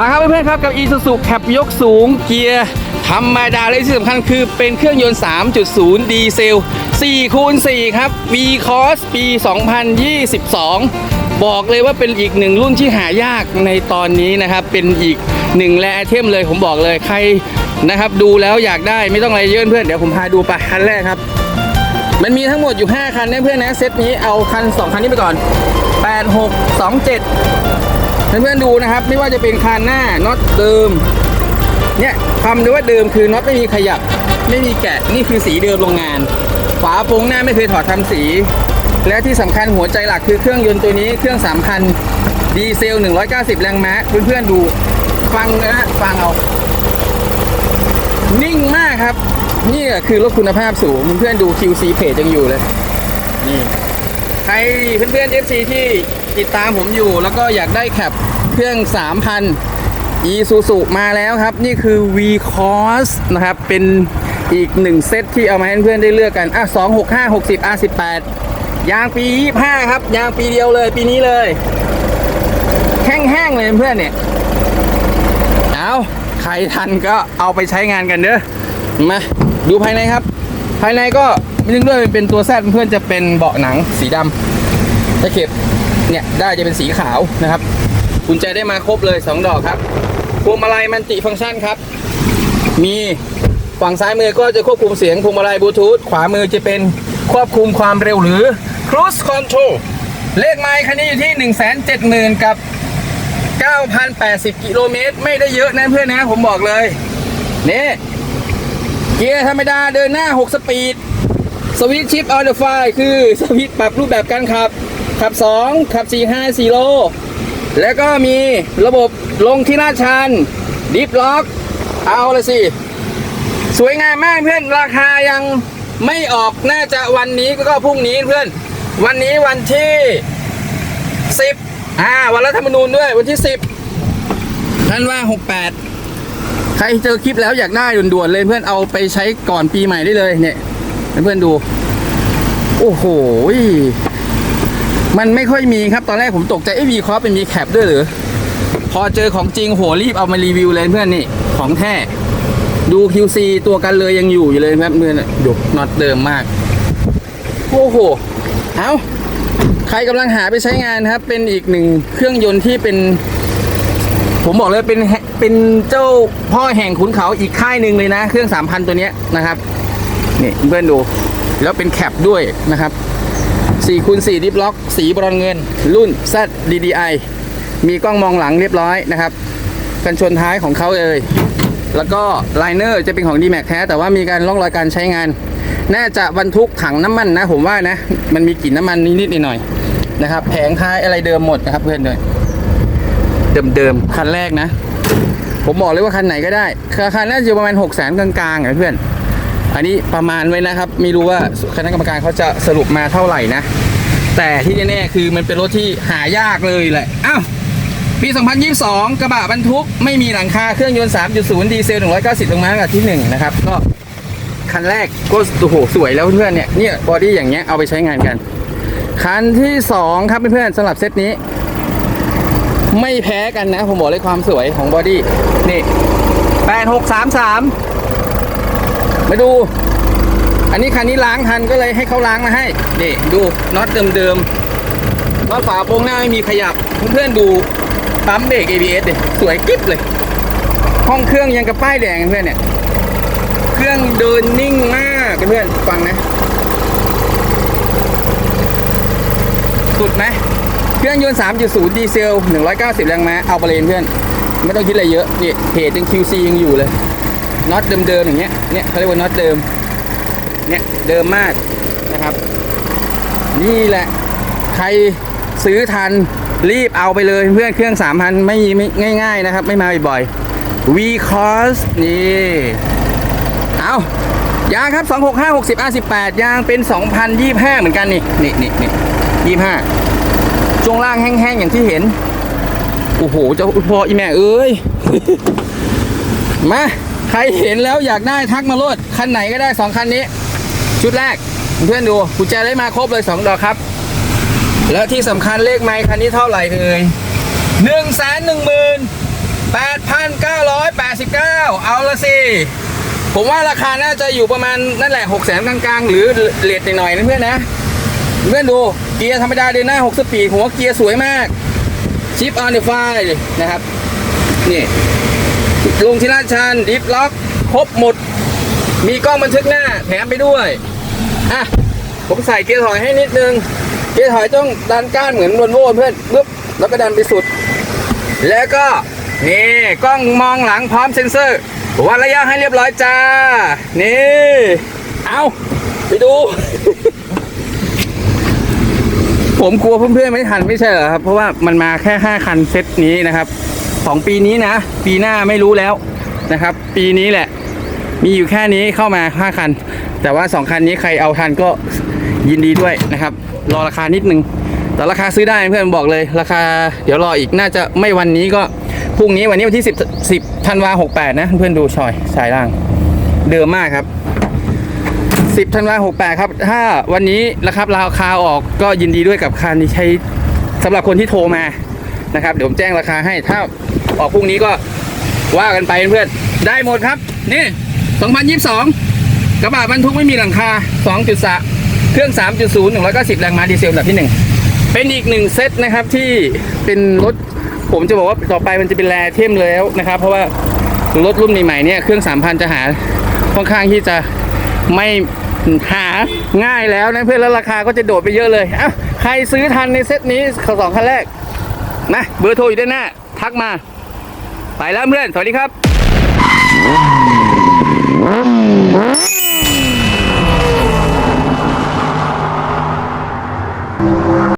มาครับเพื่อนๆครับกับ Isuzu Cap ยกสูงเกียร์ธรรมดาเลยที่สำคัญคือเป็นเครื่องยนต์ 3.0 ดีเซล4คูณ4ครับ V Cross ปี 2022 บอกเลยว่าเป็นอีกหนึ่งรุ่นที่หายากในตอนนี้นะครับ เป็นอีกหนึ่งแรไอเทมเลยผมบอกเลยใครนะครับ ดูแล้วอยากได้ไม่ต้องอะไรเยอะเพื่อนเดี๋ยวผมพาดูไปคันแรกครับ มันมีทั้งหมดอยู่ 5 คันนะเพื่อนนะเซตนี้เอาคัน 2 คันนี้ไปก่อน 8 6 2 7 เพื่อนๆดูนะครับ ไม่ว่าจะเป็นคันหน้าน็อตเดิม เนี่ยคำด้วยว่าเดิมคือน็อตไม่มีขยับ ไม่มีแกะนี่คือสีเดิมโรงงาน ฝาโปรงหน้าไม่เคยถอดทำสี และที่สำคัญหัวใจหลักคือเครื่องยนต์ตัวนี้เครื่อง3คันดีเซล 190 แรงม้าเพื่อนๆดูฟังนะฟังเอา นิ่งมากครับ นี่คือรถคุณภาพสูงเพื่อนๆดู QC เพจยังอยู่เลย นี่ใครเพื่อนๆ FC ที่ ติดตามผมอยู่ แล้วก็อยากได้แคปเครื่อง 3,000 Isuzu มาแล้วครับ นี่คือ V cos นะครับ เป็นอีกหนึ่งเซตที่เอามาให้เพื่อนได้เลือกกัน อะ 2 6 5 60 R18 ยางปี 25 ครับ ยางปีเดียวเลย ปีนี้เลย แห้งๆเลยเพื่อนเนี่ย เอาใครทันก็เอาไปใช้งานกันเด้อ มาดูภายในครับ ภายในก็เนื่องด้วยเป็นตัวแซดเพื่อนจะเป็นเบาะหนังสีดำตะเข็บ เนี่ยได้จะเป็นสีขาวนะครับกุญแจได้มาครบเลย 2 ดอกครับพวงมาลัยมันติฟังก์ชันครับ มีฝั่งซ้ายมือก็จะควบคุมเสียงพวงมาลัยบลูทูธขวามือจะเป็นควบคุมความเร็วหรือ cruise control เลขไมล์คันนี้อยู่ที่ 1 7 0 0 0 0 กับ 9,080 กิโลเมตร ไม่ได้เยอะนะเพื่อนนะผมบอกเลย นี่ เกียร์ธรรมดาเดินหน้า 6 สปีด สวิตชิปออเดอร์ไฟคือสวิตช์ปรับรูปแบบการขับ ขับ 2 ขับ 4 5 4 โล แล้วก็มีระบบลงที่ลาดชันดิฟล็อก เอาละสิ สวยงามมากเพื่อน ราคายังไม่ออกน่าจะวันนี้ก็พรุ่งนี้เพื่อน วันนี้วันที่ 10อ่าวันรัฐธรรมนูญด้วยวันที่ 10ท่านว่า 68 ใครเจอคลิปแล้วอยากได้ด่วนๆเลยเพื่อนเอาไปใช้ก่อนปีใหม่ได้เลยเนี่ยเพื่อนดู โอ้โห มันไม่ค่อยมีครับตอนแรกผมตกใจไอ้วีคอเป็นมีแคปด้วยหรือ พอเจอของจริงโหรีบเอามารีวิวเลยเพื่อนนี่ ของแท้ดู QC ตัวกันเลยยังอยู่อยู่เลยครับเพื่อนดูน็อตเดิมมาก โอ้โห เอาใครกำลังหาไปใช้งานครับ เป็นอีกหนึ่งเครื่องยนต์ที่เป็น ผมบอกเลยเป็นเป็นเจ้าพ่อแห่งขุนเขาอีกค่ายหนึ่งเลยนะ เครื่อง3,000ตัวนี้นะครับ นี่เพื่อนดู แล้วเป็นแคปด้วยนะครับ 4คูณ4ดิฟล็อก สีบรอนเงิน รุ่น Z DDI มีกล้องมองหลังเรียบร้อยนะครับ กันชนท้ายของเขาเลยแล้วก็ไลเนอร์จะเป็นของ d m a x แท้ แต่ว่ามีการร่องรอยการใช้งาน น่าจะบรรทุกถังน้ำมันนะ ผมว่านะ มันมีกลิ่นน้ำมันนิดๆหน่อยๆนะครับ แผงท้ายอะไรเดิมหมดนะครับเพื่อนเลยเดิมๆคันแรกนะ ผมบอกเลยว่าคันไหนก็ได้ราคาน่าจะอยู่ประมาณ6 0 0 0 0 0กลางๆอะเพื่อน อันนี้ประมาณไว้นะครับ ไม่รู้ว่าคณะกรรมการเขาจะสรุปมาเท่าไหร่นะ แต่ที่แน่ๆคือมันเป็นรถที่หายากเลยแหละอ้าวปี 2022 กระบะบรรทุกไม่มีหลังคาเครื่องยนต์ 3.0 ดีเซล 190ลงมากับที่ 1 นะครับ ก็คันแรกก็โอ้โหสวยแล้วเพื่อนๆเนี่ยเนี่ยบอดี้อย่างเงี้ยเอาไปใช้งานกัน คันที่ 2 ครับเพื่อนๆสำหรับเซตนี้ ไม่แพ้กันนะ ผมบอกเลยความสวยของบอดี้นี่ 8633 มาดู อันนี้คันนี้ล้างทันก็เลยให้เขาล้างมาให้ นี่ดูน็อตเดิมๆน็อตฝาโปรงหน้าไม่มีขยับ เพื่อนๆดูปั๊มเบรก ABS เดิสวยกิ๊บเลย ห้องเครื่องยังกับป้ายแดงเพื่อนเนี่ย เครื่องเดินนิ่งมากเพื่อนฟังนะ สุดไหมเครื่องยนต์ 3.0 ดีเซล 190 แรงม้าเอาไปเลยเพื่อน ไม่ต้องคิดอะไรเยอะ นี่เพจยัง QC ยังอยู่เลย น็อตเดิมๆอย่างเงี้ยเนี่ยเขาเรียกว่าน็อตเดิมเนี่ยเดิมมากนะครับ นี่แหละใครซื้อทันรีบเอาไปเลยเพื่อนเครื่อง3,000ไม่ไม่ง่ายๆนะครับ ไม่มาบ่อยๆ V Cross นี่ เอายางครับ 265 60 R18 ยางเป็น 2025 เหมือนกันนี่นี่นี่นี่25ช่วงล่างแห้งๆ อย่างที่เห็น โอ้โห เจ้าพ่ออีแม่เอ้ย มา ใครเห็นแล้วอยากได้ทักมาโลดคันไหนก็ได้2คันนี้ ชุดแรกเพื่อนดูกุญแจได้มาครบเลย2ดอกครับ แล้วที่สำคัญเลขไมค์คันนี้เท่าไหร่เอ่ยหนึ่งแสนหนึ่งหมื่น8,989เก้าเอาละสิผมว่าราคาน่าจะอยู่ประมาณนั่นแหละ6 0 0 0 0 0กลางๆ หรือเลทหน่อยๆนะเพื่อนนะ เพื่อนดูเกียร์ธรรมดาเดินหน้า6สปีดหัวเกียร์สวยมากชิปออนเดอะไฟนะครับ นี่ ลุงชิราชันดิฟล็อก ครบหมด มีกล้องบันทึกหน้าแถมไปด้วย อะ ผมใส่เกียร์ถอยให้นิดนึง เกียร์ถอยต้องดันก้านเหมือนวนโวเพื่อนปึ๊บแล้วก็ดันไปสุด แล้วก็ นี่ กล้องมองหลังพร้อมเซ็นเซอร์วัดระยะให้เรียบร้อยจ้า นี่ เอาไปดู ผมกลัวเพื่อนๆไม่ทันไม่ใช่เหรอครับ เพราะว่ามันมาแค่ 5 คันเซตนี้นะครับ สองปีนี้นะ ปีหน้าไม่รู้แล้วนะครับ ปีนี้แหละ มีอยู่แค่นี้เข้ามา5คัน แต่ว่า 2 คันนี้ใครเอาทันก็ยินดีด้วยนะครับ รอราคานิดนึง แต่ราคาซื้อได้เพื่อนบอกเลย ราคาเดี๋ยวรออีกน่าจะไม่วันนี้ก็พรุ่งนี้วันนี้วันที่ 10 10ธันวา68 นะ เพื่อนดูชอยสายล่าง เดิมมากครับ 10ธันวา68 ครับ ถ้าวันนี้นะครับราคาออกก็ยินดีด้วยกับคันที่ใช้สำหรับคนที่โทรมา นะครับ เดี๋ยวผมแจ้งราคาให้ถ้าออกพรุ่งนี้ก็ว่ากันไปเพื่อนได้หมดครับ นี่ 2022 กระบะบรรทุกไม่มีหลังคา2.3เครื่อง 3.0 190 แรงม้าดีเซลแบบที่ 1 เป็นอีกหนึ่งเซตนะครับที่เป็นรถผมจะบอกว่าต่อไปมันจะเป็นแรเทมแล้วนะครับ เพราะว่ารถรุ่นใหม่ๆเนี่ยเครื่อง 3,000 จะหาค่อนข้างที่จะไม่หาง่ายแล้วนะเพื่อนแล้วราคาก็จะโดดไปเยอะเลยอะใครซื้อทันในเซตนี้สองคันแรก นะเบอร์โทรอยู่ด้านหน้า ทักมา ไปแล้วเพื่อน สวัสดีครับ